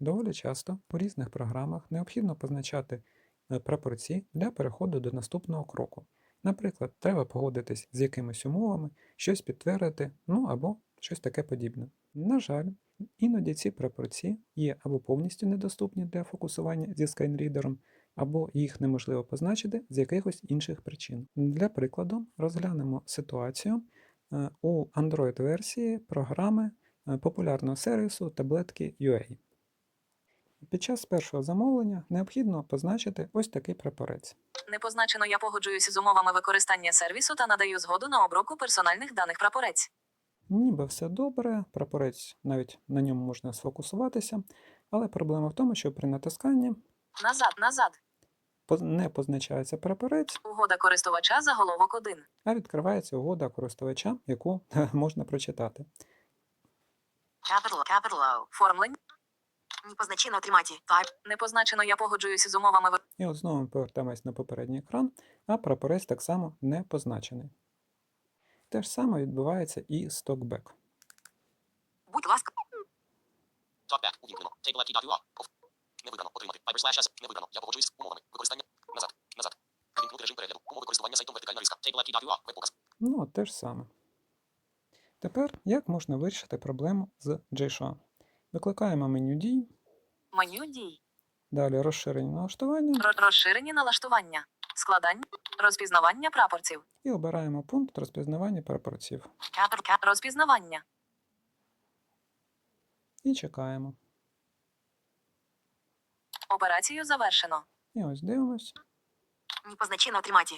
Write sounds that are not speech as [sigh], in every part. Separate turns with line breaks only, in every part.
Доволі часто у різних програмах необхідно позначати е, прапорці для переходу до наступного кроку. Наприклад, треба погодитись з якимись умовами, щось підтвердити, ну або щось таке подібне. На жаль, іноді ці прапорці є або повністю недоступні для фокусування зі скайнрідером, або їх неможливо позначити з якихось інших причин. Для прикладу, розглянемо ситуацію е, у Android-версії програми е, популярного сервісу таблетки UA. Під час першого замовлення необхідно позначити ось такий прапорець.
Не позначено я погоджуюся з умовами використання сервісу та надаю згоду на обробку персональних даних прапорець.
Ніби все добре, прапорець навіть на ньому можна сфокусуватися, але проблема в тому, що при натисканні
Назад, назад.
не позначається прапорець,
Угода користувача заголовок 1.
а відкривається угода користувача, яку [laughs] можна прочитати.
Capital, capital.
Формлень.
Не позначено отримати. Type.
Не позначено я погоджуюся з умовами.
І от знову ми повертаємось на попередній екран, а прапорець так само не позначений. Те ж саме відбувається і з TalkBack.
Будь ласка.
Talkback. Увімкнено. Table FTW. Off. Не видано. Отримати. Slash S. Не видано. Я погоджуюсь. Умовами. Використання. Назад. Назад. Вімкнути режим перегляду. Умови користування сайтом вертикальна риска. Table FTW. Веб-показ.
Ну, те ж саме. Тепер як можна вирішити проблему з JSON? Викликаємо меню дій,
меню дій.
далі розширені налаштування
Ро- Розширені налаштування. Складання. Розпізнавання прапорців.
і обираємо пункт розпізнавання прапорців.
Розпізнавання.
І чекаємо.
Операцію завершено.
І ось дивимось.
Позначено отримати.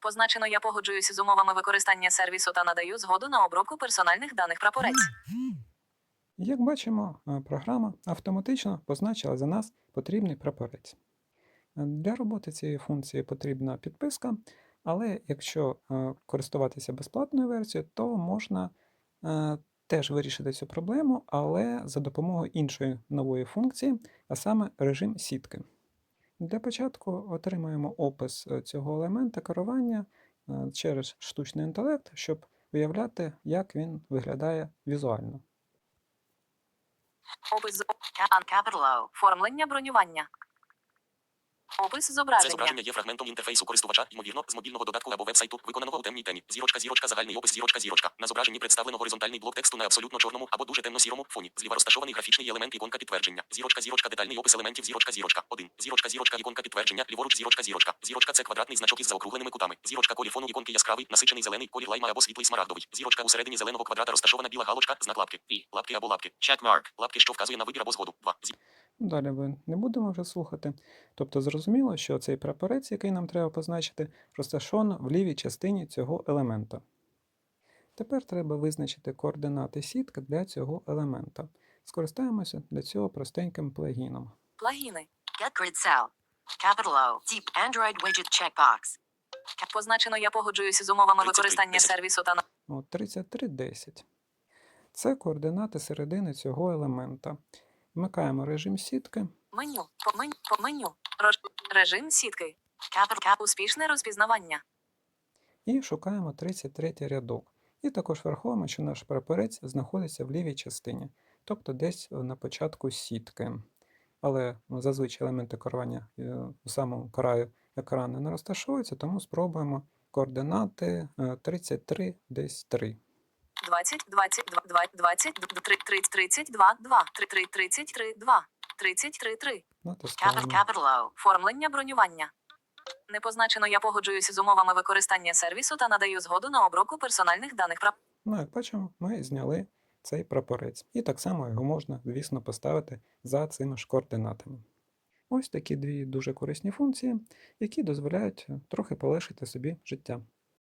Позначено я погоджуюся з умовами використання сервісу та надаю згоду на обробку персональних даних прапорець.
Як бачимо, е, програма автоматично позначила за нас потрібний прапорець. Е, Для роботи цієї функції потрібна підписка, але якщо е, користуватися безплатною версією, то можна теж вирішити цю проблему, але за допомогою іншої нової функції, а саме режим сітки. Для початку отримаємо опис цього елемента керування через штучний інтелект, щоб уявляти, як він виглядає візуально.
Опис з...
Cap. Capital O.
Формлення бронювання. Опис
Це
зображення.
зображення є фрагментом інтерфейсу користувача, ймовірно, з мобільного додатку або веб-сайту, виконаного у темній темі. Зірочка, зірочка, загальний опис, зірочка, зірочка. На зображенні представлено горизонтальний блок тексту на абсолютно чорному або дуже темно-сірому фоні. Зліва розташований графічний елемент іконка підтвердження. Зірочка, зірочка, детальний опис елементів, зірочка, зірочка. 1. Зірочка, зірочка, іконка підтвердження, ліворуч, зірочка, зірочка. Зірочка це квадратний значок із заокругленими кутами. Зірочка колір фону іконки яскравий, насичений зелений, колір лайма або світлий смарагдовий. Зірочка у середині зеленого квадрата розташована біла галочка, знак лапки. І лапки або лапки. Checkmark. Лапки, що вказує на вибір або згоду. 2.
Далі ви не будемо вже слухати. Тобто зрозуміло, що цей прапорець, який нам треба позначити, розташовано в лівій частині цього елемента. Тепер треба визначити координати сітки для цього елемента. Скористаємося для цього простеньким плагіном.
Плагіни.
Get grid cell. Capital O. Deep Android widget checkbox.
Позначено я погоджуюся з умовами
33,
використання сервісу та.
От 3310. Це координати середини цього елемента. Вмикаємо режим сітки
меню. Меню. Меню. Режим сітки. Успішне розпізнавання.
і шукаємо 33 рядок. І також враховуємо, що наш прапорець знаходиться в лівій частині, тобто десь на початку сітки. Але ну, зазвичай елементи керування е, у самому краю екрану не розташовуються, тому спробуємо координати е, 33 десь 3.
20, 20, 20, 20, 30, 32, 2, 33, 33, 2, 33, 3.
Capital,
Натискаємо.
capital O.
Формлення бронювання. Не позначено я погоджуюся з умовами використання сервісу та надаю згоду на обробку персональних даних прап...
Ну, як бачимо, ми зняли цей прапорець. І так само його можна, звісно, поставити за цими ж координатами. Ось такі дві дуже корисні функції, які дозволяють е, трохи полегшити собі життя.